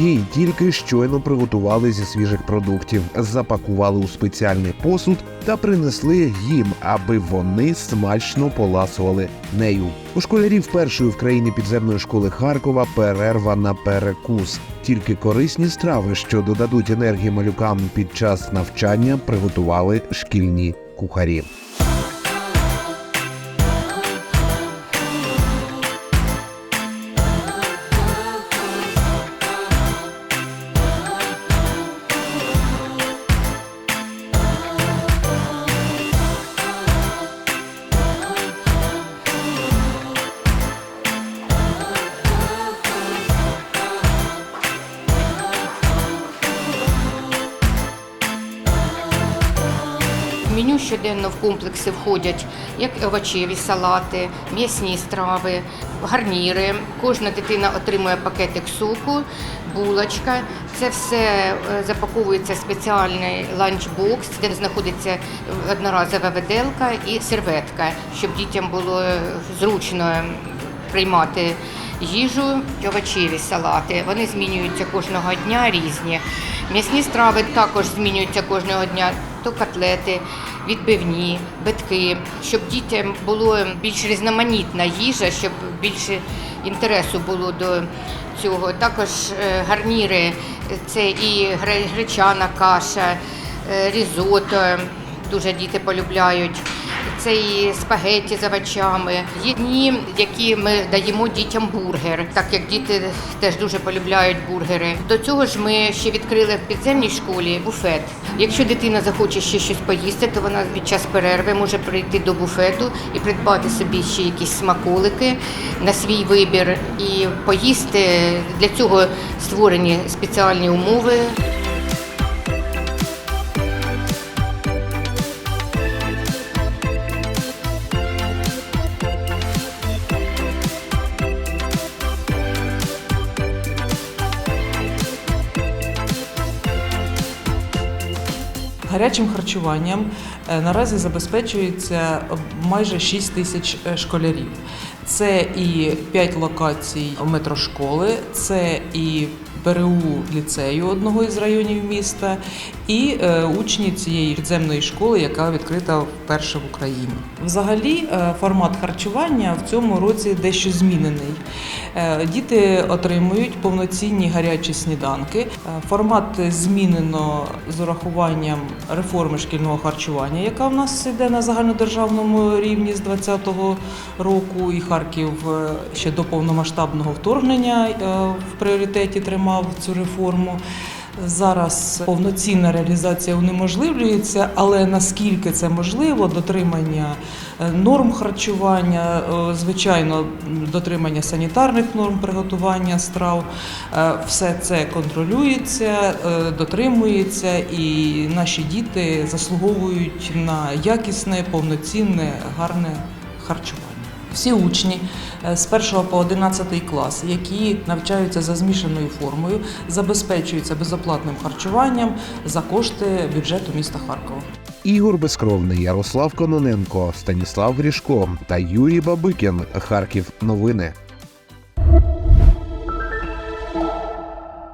Її тільки щойно приготували зі свіжих продуктів, запакували у спеціальний посуд та принесли їм, аби вони смачно поласували нею. У школярів першої в країні підземної школи Харкова перерва на перекус. Тільки корисні страви, що додадуть енергії малюкам під час навчання, приготували шкільні кухарі. В меню щоденно в комплекси входять як овочеві салати, м'ясні страви, гарніри. Кожна дитина отримує пакетик соку, булочка. Це все е, запаковується в спеціальний ланчбокс, де знаходиться одноразова виделка і серветка, щоб дітям було зручно приймати їжу, овочеві салати. Вони змінюються кожного дня різні. М'ясні страви також змінюються кожного дня. То котлети, відбивні, битки, щоб дітям було більш різноманітна їжа, щоб більше інтересу було до цього. Також е, гарніри це і гречана каша, е, різото. Дуже діти полюбляють. Це і спагетті з овочами. Є дні, які ми даємо дітям бургер, так як діти теж дуже полюбляють бургери. До цього ж ми ще відкрили в підземній школі буфет. Якщо дитина захоче ще щось поїсти, то вона під час перерви може прийти до буфету і придбати собі ще якісь смаколики на свій вибір і поїсти. Для цього створені спеціальні умови. Гарячим харчуванням е, наразі забезпечується майже 6 тисяч е, школярів. Це і 5 локацій метрошколи, це і ПРУ ліцею одного із районів міста, і е, учні цієї підземної школи, яка відкрита вперше в Україні. Взагалі, е, формат харчування в цьому році дещо змінений. Е, Діти отримують повноцінні гарячі сніданки. Формат змінено з урахуванням реформи шкільного харчування, яка в нас йде на загальнодержавному рівні з 2020 року. І Харків ще до повномасштабного вторгнення в пріоритеті тримав цю реформу. Зараз повноцінна реалізація унеможливлюється, але наскільки це можливо, дотримання е, норм харчування, е, звичайно, дотримання санітарних норм приготування страв, е, все це контролюється, дотримується, і наші діти заслуговують на якісне, повноцінне, гарне харчування. Всі учні е, з 1 по 11 клас, які навчаються за змішаною формою, забезпечуються безоплатним харчуванням за кошти бюджету міста Харкова. Ігор Безкровний, Ярослав Кононенко, Станіслав Грішко та Юрій Бабикін. Харків. Новини.